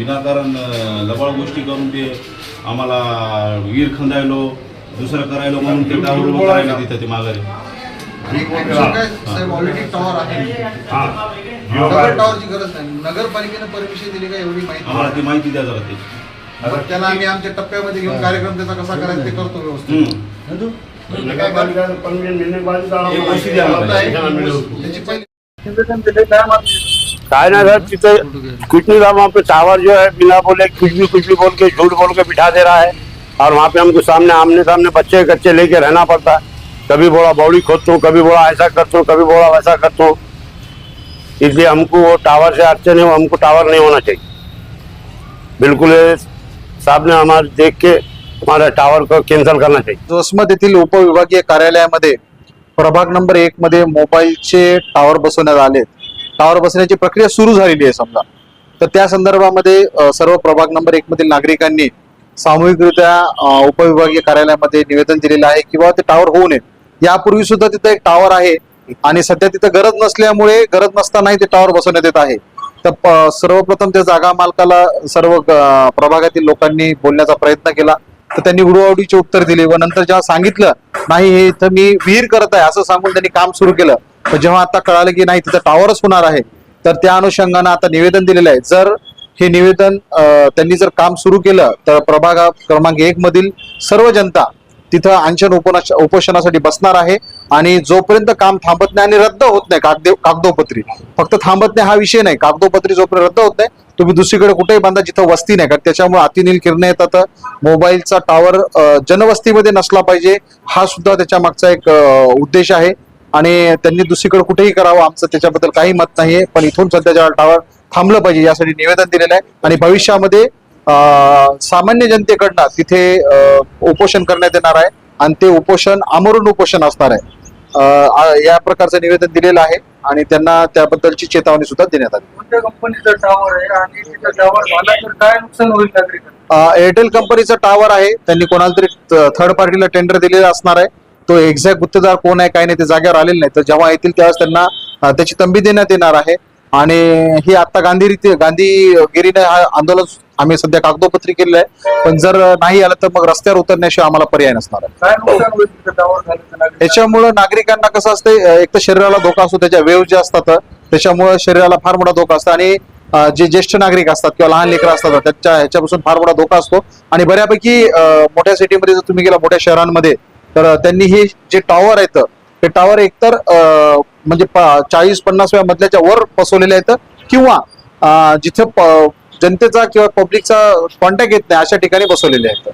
विनाकारण अं, लबाड गोष्टी करून ते आम्हाला विहीर खंदायलो दुसरं करायलो म्हणून ते टावर उभं करायला तिथं ते माघारी. ऑलरेडी टॉवर आहे. डबल टॉवरची गरज नाही. नगरपालिकेनं परमिशन दिली का एवढी माहिती? आम्हाला ती माहिती द्या जरा ते. मग त्याला आम्ही आमच्या टप्प्यामध्ये घेऊन कार्यक्रम त्याचा कसा करायचा ते करतो व्यवस्थित. त्याची पहिली ना सर तिथे कुछ नहीं वहाँ पे टावर जो है बिना बोले कुछ भी कुछ भी बोल के झूठ बोल के बिठा दे रहा है। और वहाँ पे हमको सामने आमने सामने बच्चे कच्चे लेके रहना पड़ता है। कभी बोला बौड़ी खोदता हूँ कभी बोला ऐसा करता हूँ कभी बोला वैसा करता हूँ। इसलिए हमको वो टावर से अड़चन है वो हमको टावर नहीं होना चाहिए। बिल्कुल साहब ने हमारे देख के हमारा टावर को कैंसिल करना चाहिए। वसमत येथील उपविभागीय कार्यालयामध्ये प्रभाग नंबर एक मध्ये मोबाईलचे टावर बसवण्यात आले टावर बसण्याची प्रक्रिया सुरू झालेली आहे समजा. तर त्या संदर्भामध्ये सर्व प्रभाग नंबर एक मधील नागरिकांनी सामूहिकरित्या उपविभागीय कार्यालयामध्ये निवेदन दिलेलं आहे किंवा ते टावर होऊ नये यापूर्वी सुद्धा तिथं एक टावर आहे आणि सध्या तिथं गरज नसल्यामुळे गरज नसतानाही ते टावर बसवण्यात येत आहे. तर प- सर्वप्रथम त्या जागा मालकाला सर्व प्रभागातील लोकांनी बोलण्याचा प्रयत्न केला. तर त्यांनी उडवाउडीचे उत्तर दिले व नंतर जेव्हा सांगितलं नाही हे इथं मी विहीर करत आहे असं सांगून त्यांनी काम सुरू केलं. पण जेव्हा आता कळालं की नाही तिथं टावरच होणार आहे तर त्या अनुषंगानं आता निवेदन दिलेलं आहे. जर हे निवेदन त्यांनी जर काम सुरू केलं तर प्रभाग क्रमांक एक मधील सर्व जनता तिथं अनशन उपोना- उपोषणासाठी बसणार आहे. आणि जोपर्यंत काम थांबत नाही आणि रद्द होत नाही कागदे कागदोपत्री. फक्त थांबत नाही हा विषय नाही. कागदोपत्री जोपर्यंत रद्द होत नाही तुम्ही दुसरीकडे कुठेही बांधा जिथं वस्ती नाही. कारण त्याच्यामुळे अतिनील किरणे येतात. मोबाईलचा टावर जनवस्तीमध्ये नसला पाहिजे. हा सुद्धा त्याच्या मागचा एक उद्देश आहे. आणि त्यांनी दुसरीकडे कुठेही करावं आमचं त्याच्याबद्दल काही मत नाहीये. पण इथून सध्याच्या टावर थांबलं पाहिजे यासाठी निवेदन दिलेलं आहे. आणि भविष्यामध्ये सामान्य जनतेकडनं तिथे उपोषण करण्यात येणार आहे. आणि ते उपोषण आमरून उपोषण असणार आहे. या प्रकारचं निवेदन दिलेलं आहे आणि त्यांना त्याबद्दलची चेतावणी सुद्धा देण्यात आली. कोणत्या कंपनीचा टावर आहे आणि तिथं टावर झाला तर काय नुकसान होईल नागरिकांना? अं, एअरटेल कंपनीचा टावर आहे. त्यांनी कोणाला तरी थर्ड पार्टीला टेंडर दिलेला असणार आहे. तो एक्झॅक्ट गुत्तेदार कोण आहे काय नाही ते जागेवर आलेले नाही तर जेव्हा येतील त्यावेळेस त्यांना त्याची तंबी देण्यात येणार आहे. आणि ही आता गांधी गांधीगिरीने हा आंदोलन आम्ही सध्या कागदोपत्री केलेलं आहे. पण जर नाही आलं तर मग रस्त्यावर उतरण्याशिवाय आम्हाला पर्याय नसणार आहे. नागरिकांना? याच्यामुळं नागरिकांना कसं असते एक तर शरीराला धोका असतो त्याच्या वेव जे असतात त्याच्यामुळे शरीराला फार मोठा धोका असतो. आणि जे ज्येष्ठ नागरिक असतात किंवा लहान लेकरं असतात त्याच्या ह्याच्यापासून फार मोठा धोका असतो. आणि बऱ्यापैकी मोठ्या सिटीमध्ये जर तुम्ही गेला मोठ्या शहरांमध्ये तर त्यांनी हे जे टॉवर आहेत ते टॉवर एकतर म्हणजे चाळीस पन्नास वेळा मधल्याच्या वर बसवलेले आहेत किंवा जिथे जनतेचा किंवा पब्लिकचा कॉन्टॅक्ट येत नाही अशा ठिकाणी बसवलेले आहेत.